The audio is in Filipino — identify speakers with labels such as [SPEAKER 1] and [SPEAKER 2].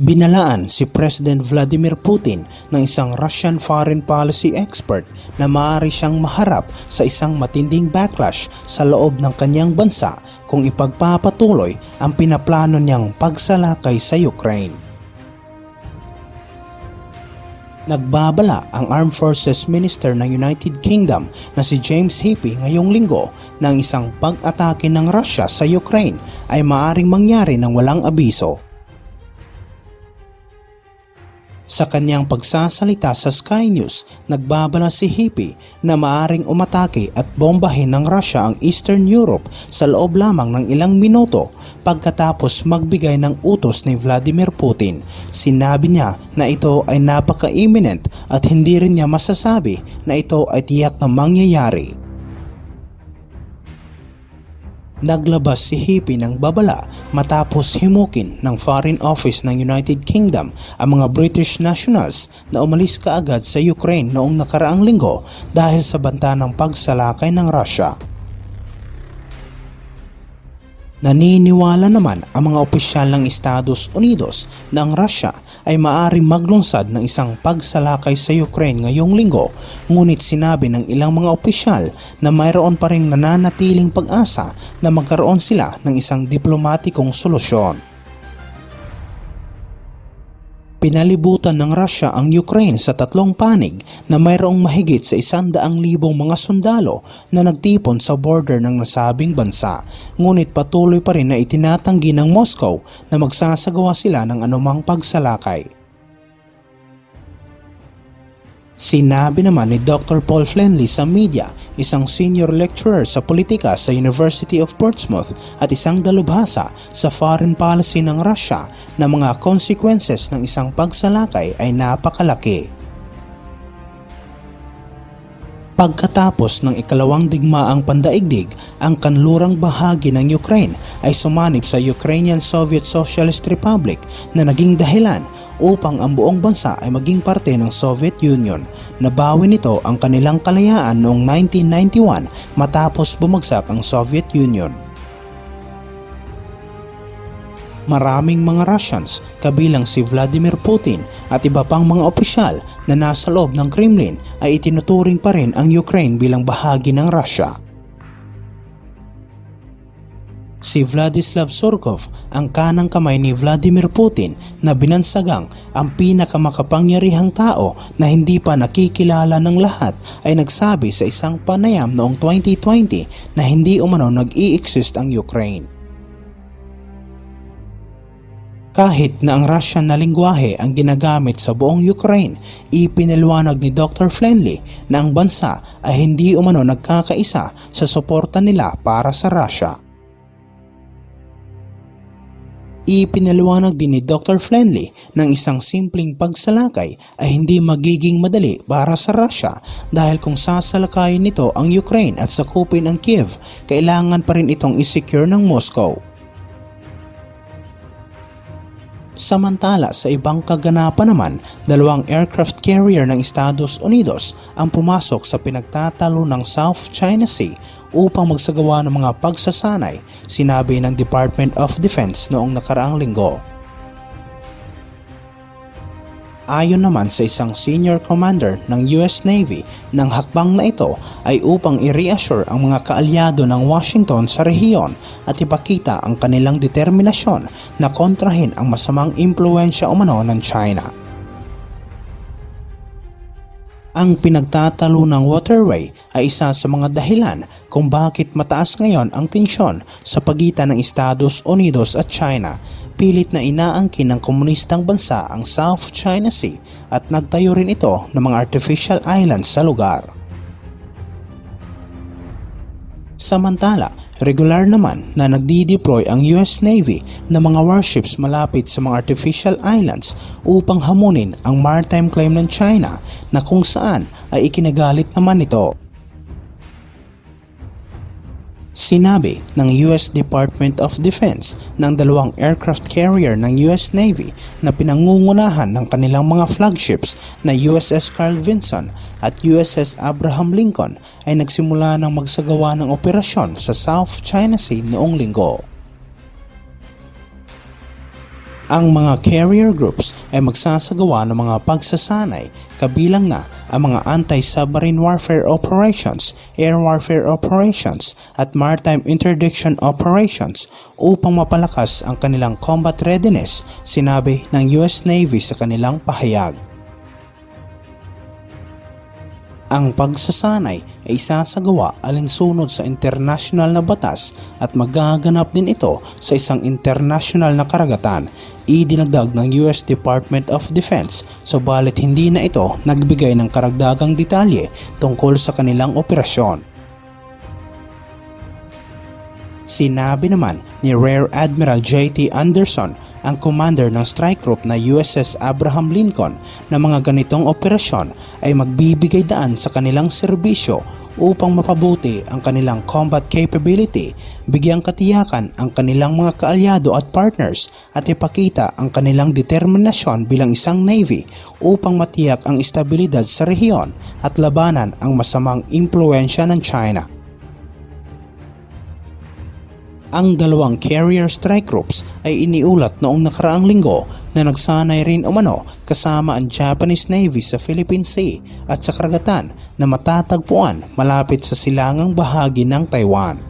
[SPEAKER 1] Binalaan si President Vladimir Putin ng isang Russian foreign policy expert na maaari siyang maharap sa isang matinding backlash sa loob ng kanyang bansa kung ipagpapatuloy ang pinaplano niyang pagsalakay sa Ukraine. Nagbabala ang Armed Forces Minister ng United Kingdom na si James Heapy ngayong linggo na ang isang pag-atake ng Russia sa Ukraine ay maaring mangyari ng walang abiso. Sa kanyang pagsasalita sa Sky News, nagbabala si Hippie na maaring umatake at bombahin ng Russia ang Eastern Europe sa loob lamang ng ilang minuto pagkatapos magbigay ng utos ni Vladimir Putin. Sinabi niya na ito ay napaka-imminent at hindi rin niya masasabi na ito ay tiyak na mangyayari. Naglabas si Hippie ng babala matapos himukin ng Foreign Office ng United Kingdom ang mga British nationals na umalis kaagad sa Ukraine noong nakaraang linggo dahil sa banta ng pagsalakay ng Russia. Naniniwala naman ang mga opisyal ng Estados Unidos na ang Russia ay maaring maglunsad ng isang pagsalakay sa Ukraine ngayong linggo ngunit sinabi ng ilang mga opisyal na mayroon pa rin nananatiling pag-asa na magkaroon sila ng isang diplomatikong solusyon. Pinalibutan ng Russia ang Ukraine sa tatlong panig na mayroong mahigit sa isandaang libong mga sundalo na nagtipon sa border ng nasabing bansa. Ngunit patuloy pa rin na itinatanggi ng Moscow na magsasagawa sila ng anumang pagsalakay. Sinabi naman ni Dr. Paul Flenley sa media, isang senior lecturer sa politika sa University of Portsmouth at isang dalubhasa sa foreign policy ng Russia na mga consequences ng isang pagsalakay ay napakalaki. Pagkatapos ng ikalawang digmaang pandaigdig, ang kanlurang bahagi ng Ukraine ay sumanib sa Ukrainian Soviet Socialist Republic na naging dahilan upang ang buong bansa ay maging parte ng Soviet Union. Nabawi nito ang kanilang kalayaan noong 1991 matapos bumagsak ang Soviet Union. Maraming mga Russians, kabilang si Vladimir Putin at iba pang mga opisyal na nasa loob ng Kremlin ay itinuturing pa rin ang Ukraine bilang bahagi ng Russia. Si Vladislav Surkov, ang kanang kamay ni Vladimir Putin na binansagang ang pinakamakapangyarihang tao na hindi pa nakikilala ng lahat ay nagsabi sa isang panayam noong 2020 na hindi umano nag-i-exist ang Ukraine. Kahit na ang Russian na lingwahe ang ginagamit sa buong Ukraine, ipinaliwanag ni Dr. Flenley na ang bansa ay hindi umano nagkakaisa sa suporta nila para sa Russia. Ipinaliwanag din ni Dr. Flenley ng isang simpleng pagsalakay ay hindi magiging madali para sa Russia dahil kung sasalakayin nito ang Ukraine at sakupin ang Kiev, kailangan pa rin itong isecure ng Moscow. Samantala sa ibang kaganapan naman, dalawang aircraft carrier ng Estados Unidos ang pumasok sa pinagtatalo ng South China Sea upang magsagawa ng mga pagsasanay, sinabi ng Department of Defense noong nakaraang linggo. Ayon naman sa isang senior commander ng US Navy, ng hakbang na ito ay upang i-reassure ang mga kaalyado ng Washington sa rehiyon at ipakita ang kanilang determinasyon na kontrahin ang masamang impluensya umano ng China. Ang pinagtatalo ng waterway ay isa sa mga dahilan kung bakit mataas ngayon ang tensyon sa pagitan ng Estados Unidos at China. Pilit na inaangkin ng komunistang bansa ang South China Sea at nagtayo rin ito ng mga artificial islands sa lugar. Samantala, regular naman na nagdi-deploy ang US Navy ng mga warships malapit sa mga artificial islands upang hamunin ang maritime claim ng China na kung saan ay ikinagalit naman ito. Sinabi ng US Department of Defense ng dalawang aircraft carrier ng US Navy na pinangungunahan ng kanilang mga flagships na USS Carl Vinson at USS Abraham Lincoln ay nagsimula ng magsagawa ng operasyon sa South China Sea noong linggo. Ang mga carrier groups ay magsasagawa ng mga pagsasanay kabilang na ang mga anti-submarine warfare operations, air warfare operations at maritime interdiction operations upang mapalakas ang kanilang combat readiness, sinabi ng US Navy sa kanilang pahayag. Ang pagsasanay ay isasagawa alinsunod sa international na batas at magaganap din ito sa isang international na karagatan. Idinagdag ng US Department of Defense subalit hindi na ito nagbigay ng karagdagang detalye tungkol sa kanilang operasyon. Sinabi naman ni Rear Admiral J.T. Anderson, ang commander ng strike group na USS Abraham Lincoln na mga ganitong operasyon ay magbibigay daan sa kanilang serbisyo upang mapabuti ang kanilang combat capability, bigyang katiyakan ang kanilang mga kaalyado at partners at ipakita ang kanilang determinasyon bilang isang navy upang matiyak ang estabilidad sa rehiyon at labanan ang masamang impluensya ng China. Ang dalawang carrier strike groups ay iniulat noong nakaraang linggo na nagsanay rin umano kasama ang Japanese Navy sa Philippine Sea at sa karagatan na matatagpuan malapit sa silangang bahagi ng Taiwan.